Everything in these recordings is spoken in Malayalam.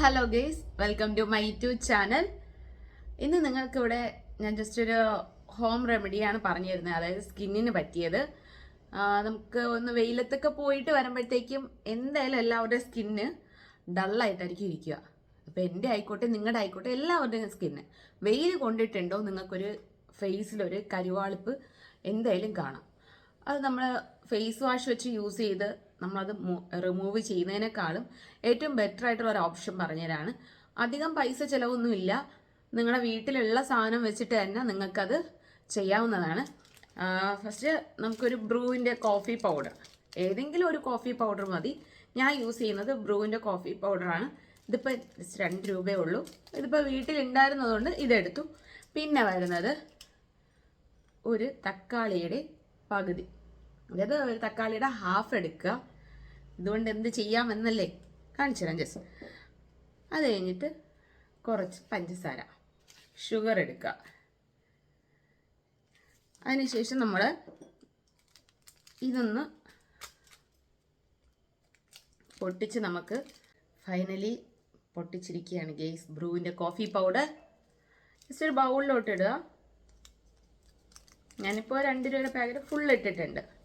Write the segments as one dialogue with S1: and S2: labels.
S1: Hello guys welcome to my YouTube channel ഇന്ന് നിങ്ങൾക്കിവിടെ ഞാൻ ജസ്റ്റ് ഒരു ഹോം റെമഡിയാണ് പറഞ്ഞു തരുന്നത് അതായത് സ്കിന്നിന് പറ്റിയത്. നമുക്ക് ഒന്ന് വെയിലത്തൊക്കെ പോയിട്ട് വരുമ്പോഴത്തേക്കും എന്തായാലും എല്ലാവരുടെയും സ്കിന്ന് ഡള്ളായിട്ടായിരിക്കും ഇരിക്കുക. അപ്പോൾ എന്റെ ആയിക്കോട്ടെ നിങ്ങളുടെ ആയിക്കോട്ടെ എല്ലാവരുടെയും സ്കിന്ന്. വെയിൽ കൊണ്ടിട്ടുണ്ടോ നിങ്ങൾക്കൊരു ഫേസിലൊരു കരുവാളിപ്പ് എന്തായാലും കാണാം. അത് നമ്മൾ ഫേസ് വാഷ് വെച്ച് യൂസ് ചെയ്ത് നമ്മളത് റിമൂവ് ചെയ്യുന്നതിനേക്കാളും ഏറ്റവും ബെറ്റർ ആയിട്ടുള്ള ഒരു ഓപ്ഷൻ പറഞ്ഞുതരാണ് അധികം പൈസ ചിലവൊന്നുമില്ല. നിങ്ങളുടെ വീട്ടിലുള്ള സാധനം വെച്ചിട്ട് തന്നെ നിങ്ങൾക്കത് ചെയ്യാവുന്നതാണ്. ഫസ്റ്റ് നമുക്കൊരു ബ്രൂവിന്റെ കോഫി പൗഡർ ഏതെങ്കിലും ഒരു കോഫി പൗഡർ മതി. ഞാൻ യൂസ് ചെയ്യുന്നത് ബ്രൂവിന്റെ കോഫി പൗഡറാണ് ഇതിപ്പോൾ രണ്ട് രൂപയേ ഉള്ളൂ. ഇതിപ്പോൾ വീട്ടിലുണ്ടായിരുന്നതുകൊണ്ട് ഇതെടുത്തു. പിന്നെ വരുന്നത് ഒരു തക്കാളിയുടെ പകുതി. അതായത് ഒരു തക്കാളിയുടെ ഹാഫ് എടുക്കുക. ഇതുകൊണ്ട് എന്ത് ചെയ്യാമെന്നല്ലേ? കാണിച്ചു തരാം ജസ്റ്റ് അത് കഴിഞ്ഞിട്ട് കുറച്ച് പഞ്ചസാര ഷുഗർ എടുക്കുക. അതിനുശേഷം നമ്മൾ ഇതൊന്ന് പൊട്ടിച്ച് നമുക്ക് ഫൈനലി പൊട്ടിച്ചിരിക്കുകയാണ് ഗെയ്സ് ബ്രൂവിന്റെ കോഫി പൗഡർ ജസ്റ്റ് ഒരു ബൗളിലോട്ട് ഇടുക. ഞാനിപ്പോൾ രണ്ട് രൂപയുടെ പാക്കറ്റ് ഫുൾ ഇട്ടിട്ടുണ്ട്.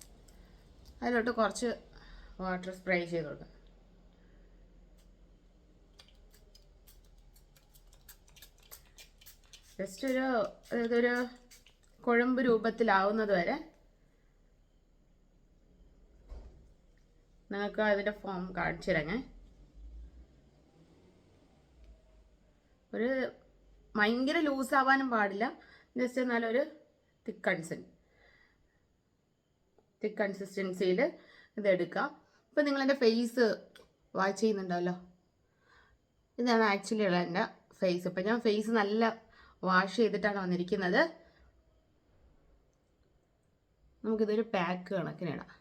S1: അതിലോട്ട് കുറച്ച് വാട്ടർ സ്പ്രേ ചെയ്ത് കൊടുക്കാം. ജസ്റ്റ് ഒരു അതായത് ഒരു കുഴമ്പ് രൂപത്തിലാവുന്നത് വരെ നിങ്ങൾക്ക് അതിന്റെ ഫോം കാണിച്ചു ഒരു ഭയങ്കര ലൂസ് ആവാനും പാടില്ല. ജസ്റ്റ് എന്നാലൊരു തിക്ക് കൺസൻ തിക്ക് കൺസിസ്റ്റൻസിയിൽ ഇതെടുക്കുക ഇപ്പം നിങ്ങളെന്റെ ഫേസ് വാച്ച് ചെയ്യുന്നുണ്ടല്ലോ. ഇതാണ് ആക്ച്വലി ഉള്ള എന്റെ ഫേസ് ഇപ്പം ഞാൻ ഫേസ് നല്ല വാഷ് ചെയ്തിട്ടാണ് വന്നിരിക്കുന്നത്. നമുക്കിതൊരു പാക്ക് കണക്കിനിടാം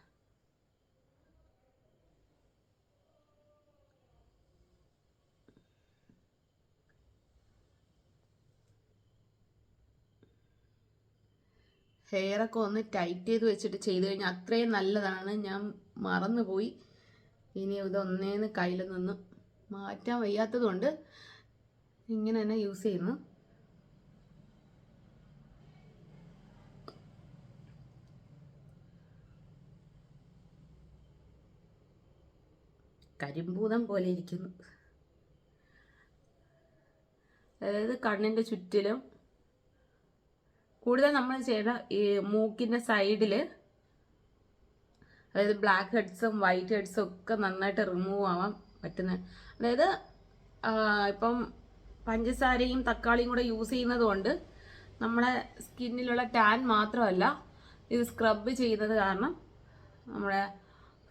S1: ഹെയറൊക്കെ ഒന്ന് ടൈറ്റ് ചെയ്ത് വെച്ചിട്ട് ചെയ്ത് കഴിഞ്ഞാൽ അത്രയും നല്ലതാണ്. ഞാൻ മറന്നുപോയി. ഇനി ഇതൊന്നേന്ന് കയ്യിൽ നിന്ന് മാറ്റാൻ വയ്യാത്തതുകൊണ്ട് ഇങ്ങനെ തന്നെ യൂസ് ചെയ്യുന്നു. കരിമ്പൂതം പോലെ ഇരിക്കുന്നു. അതായത് കണ്ണിന്റെ ചുറ്റിലും കൂടുതൽ നമ്മൾ ചെയ്ത ഈ മൂക്കിന്റെ സൈഡിൽ അതായത് ബ്ലാക്ക് ഹെഡ്സും വൈറ്റ് ഹെഡ്സും ഒക്കെ നന്നായിട്ട് റിമൂവ് ആവാൻ പറ്റുന്ന അതായത് ഇപ്പം പഞ്ചസാരയും തക്കാളിയും കൂടെ യൂസ് ചെയ്യുന്നത് കൊണ്ട് നമ്മളെ സ്കിന്നിലുള്ള ടാൻ മാത്രമല്ല ഇത് സ്ക്രബ് ചെയ്യുന്നത് കാരണം നമ്മുടെ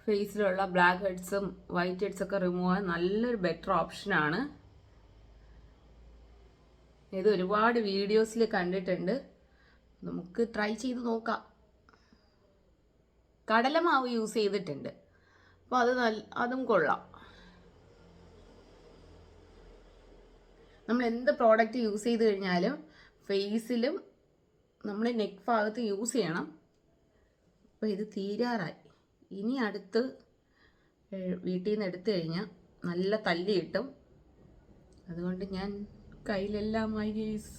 S1: ഫേസിലുള്ള ബ്ലാക്ക് ഹെഡ്സും വൈറ്റ് ഹെഡ്സും ഒക്കെ റിമൂവ് ആവാൻ നല്ലൊരു ബെറ്റർ ഓപ്ഷനാണ് ഇത് ഒരുപാട് വീഡിയോസിൽ കണ്ടിട്ടുണ്ട്. നമുക്ക് ട്രൈ ചെയ്ത് നോക്കാം. കടലമാവ് യൂസ് ചെയ്തിട്ടുണ്ട്. അപ്പോൾ അത് നല്ല അതും കൊള്ളാം. നമ്മൾ എന്ത് പ്രോഡക്റ്റ് യൂസ് ചെയ്ത് കഴിഞ്ഞാലും ഫേസിലും നമ്മൾ നെക്ക് ഭാഗത്ത് യൂസ് ചെയ്യണം. അപ്പോൾ ഇത് തീരാറായി. ഇനി അടുത്ത് വീട്ടിൽ നിന്ന് എടുത്തു കഴിഞ്ഞാൽ നല്ല തല്ലി കിട്ടും. അതുകൊണ്ട് ഞാൻ കയ്യിലെല്ലാമായി ഗീസ്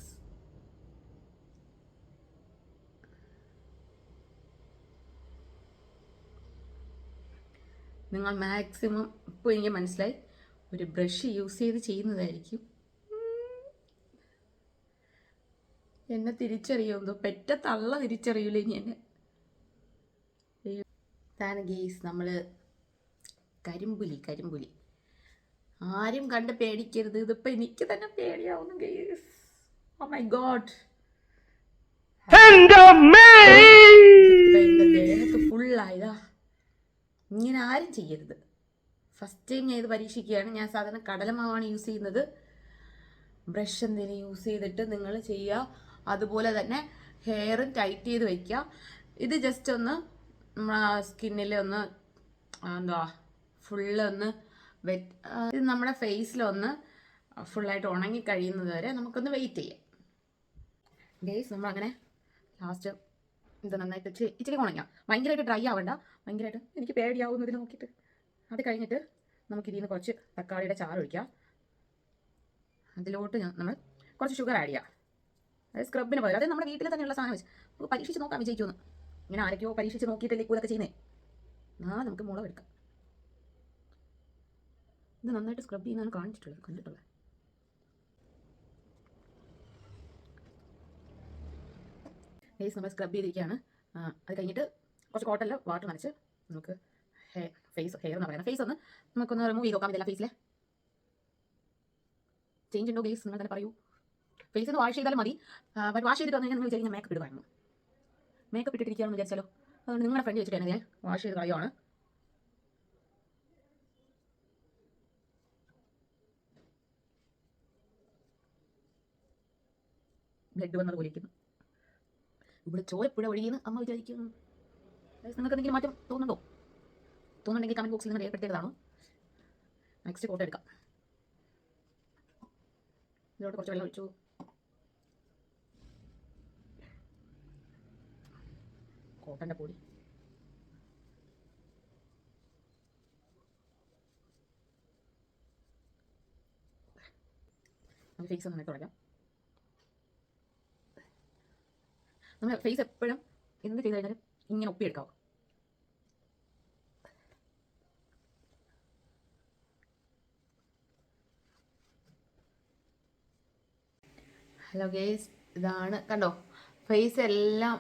S1: നിങ്ങൾ മാക്സിമം ഇപ്പോൾ എനിക്ക് മനസ്സിലായി. ഒരു ബ്രഷ് യൂസ് ചെയ്ത് ചെയ്യുന്നതായിരിക്കും. എന്നെ തിരിച്ചറിയുമെന്തോ പെറ്റ തള്ള തിരിച്ചറിയൂല ഇനി എന്നെ. താന ഗീസ് നമ്മൾ കരിമ്പുലി കരിമ്പുലി. ആരും കണ്ട് പേടിക്കരുത്. ഇതിപ്പോൾ എനിക്ക് തന്നെ പേടിയാവുന്നു ഗീസ് ഓ മൈ ഗോഡ് ദേഹത്ത് ഫുള്ളായതാ ഇങ്ങനെ ആരും ചെയ്യരുത്. ഫസ്റ്റ് ടൈം ഞാൻ ഇത് പരീക്ഷിക്കുകയാണ്. ഞാൻ സാധാരണ കടലമാവാണ് യൂസ് ചെയ്യുന്നത്. ബ്രഷ് എന്തെങ്കിലും യൂസ് ചെയ്തിട്ട് നിങ്ങൾ ചെയ്യുക. അതുപോലെ തന്നെ ഹെയറും ടൈറ്റ് ചെയ്ത് വയ്ക്കുക ഇത് ജസ്റ്റ് ഒന്ന് സ്കിന്നിൽ ഒന്ന് എന്താ ഫുള്ള് ഒന്ന് വെറ്റ് ഇത് നമ്മുടെ ഫേസിലൊന്ന് ഫുള്ളായിട്ട് ഉണങ്ങി കഴിയുന്നത് വരെ നമുക്കൊന്ന് വെയിറ്റ് ചെയ്യാം. നമ്മൾ നമ്മളങ്ങനെ ലാസ്റ്റ് ഇത് നന്നായിട്ട് ഇച്ചിരി ഇച്ചിരി ഉണങ്ങാം. ഭയങ്കരമായിട്ട് ഡ്രൈ ആവണ്ട. ഭയങ്കരമായിട്ട് എനിക്ക് പേടിയാവുന്നതിൽ നോക്കിയിട്ട്. അത് കഴിഞ്ഞിട്ട് നമുക്ക് ഇതിൽ നിന്ന് കുറച്ച് തക്കാളിയുടെ ചാറ് ഒഴിക്കാം. അതിലോട്ട് നമ്മൾ കുറച്ച് ഷുഗർ ആഡ് ചെയ്യാം. അതായത് സ്ക്രബിന് പകരം. അതായത് നമ്മുടെ വീട്ടിൽ തന്നെയുള്ള സാധനം വെച്ച്. നമുക്ക് പരീക്ഷിച്ച് നോക്കാം വിജയിക്കുമെന്ന്. ഇങ്ങനെ ആരൊക്കെയോ പരീക്ഷിച്ച് നോക്കിയിട്ടല്ലേ ഇതൊക്കെ ചെയ്യുന്നേ? നാളെ നമുക്ക് മുളക് എടുക്കാം. ഇത് നന്നായിട്ട് സ്ക്രബ് ചെയ്യുന്നതാണ് കാണിച്ചിട്ടുള്ളത് കണ്ടിട്ടുള്ളത്. ഫേസ് നമ്മൾ സ്ക്രബ് ചെയ്തിരിക്കുകയാണ്. അത് കഴിഞ്ഞിട്ട് കുറച്ച് കോട്ടല്ല വാട്ടർ നനച്ച് നമുക്ക് ഹെയർ ഫേസ് ഹെയർ എന്ന് പറയുന്നത് ഫേസ് ഒന്ന് നമുക്കൊന്ന് റിമൂവ് ചെയ്ത് നോക്കാം ഇതെല്ലാം ഫേസിലെ ചേഞ്ച് ഉണ്ടോ ഗേസ് നിങ്ങൾ തന്നെ പറയൂ. ഫേസ് ഒന്ന് വാഷ് ചെയ്താലും മതി. ബട്ട് വാഷ് ചെയ്തിട്ട് വന്നു കഴിഞ്ഞാൽ നിങ്ങൾ വിചാരിക്കുന്ന മേക്കപ്പ് ഇടുവായിരുന്നു. മേക്കപ്പ് ഇട്ടിരിക്കുകയാണെന്ന് വിചാരിച്ചാലോ? അതുകൊണ്ട് നിങ്ങളുടെ ഫ്രണ്ട് വെച്ചിട്ട് ഞാൻ വാഷ് ചെയ്ത് കളയുവാണ് ബ്ലഡ് വന്നത് പോലെ ഇരിക്കുന്നു. ഇവിടെ ചോരപ്പുഴ ഒഴുകിയെന്ന് അമ്മ വിചാരിക്കുന്നു നിങ്ങൾക്ക് എന്തെങ്കിലും മാറ്റം തോന്നുന്നുണ്ടോ? തോന്നുന്നുണ്ടെങ്കിൽ കമന്റ് ബോക്സിൽ നിന്ന് രേഖപ്പെടുത്തേണ്ടതാണോ നെക്സ്റ്റ് ഫോട്ടോ എടുക്കാം. ഇതിലോട്ട് കുറച്ച് വെള്ളം ഒഴിച്ചു. കോട്ടന്റെ പൊടി. നമുക്ക് ഫേസ് ഒന്ന് തുടങ്ങാം നമ്മൾ ഫേസ് എപ്പോഴും എന്ത് ചെയ്ത് കഴിഞ്ഞാലും ഇങ്ങനെ ഒപ്പിയെടുക്കാവും. ഹലോ ഗേസ് ഇതാണ് കണ്ടോ? ഫേസ് എല്ലാം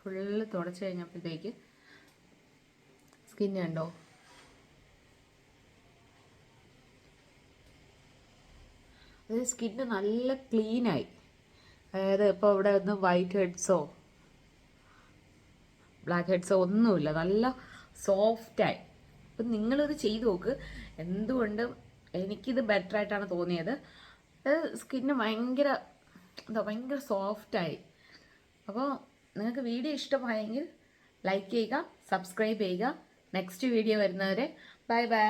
S1: ഫുള്ള് തുടച്ച് കഴിഞ്ഞപ്പോഴത്തേക്ക് സ്കിന്ന് കണ്ടോ? അത് സ്കിന്ന് നല്ല ക്ലീനായി അതായത് ഇപ്പോൾ ഇവിടെ ഒന്ന് വൈറ്റ് ഹെഡ്സോ ബ്ലാക്ക് ഹെഡ്സോ ഒന്നുമില്ല. നല്ല സോഫ്റ്റായി അപ്പം നിങ്ങളിത് ചെയ്തു നോക്ക്. എന്തുകൊണ്ട് എനിക്കിത് ബെറ്റർ ആയിട്ടാണ് തോന്നിയത്? സ്കിന്ന് ഭയങ്കര എന്താ ഭയങ്കര സോഫ്റ്റായി അപ്പോൾ നിങ്ങൾക്ക് വീഡിയോ ഇഷ്ടമായെങ്കിൽ ലൈക്ക് ചെയ്യുക സബ്സ്ക്രൈബ് ചെയ്യുക. നെക്സ്റ്റ് വീഡിയോ വരുന്നവരെ ബൈ ബൈ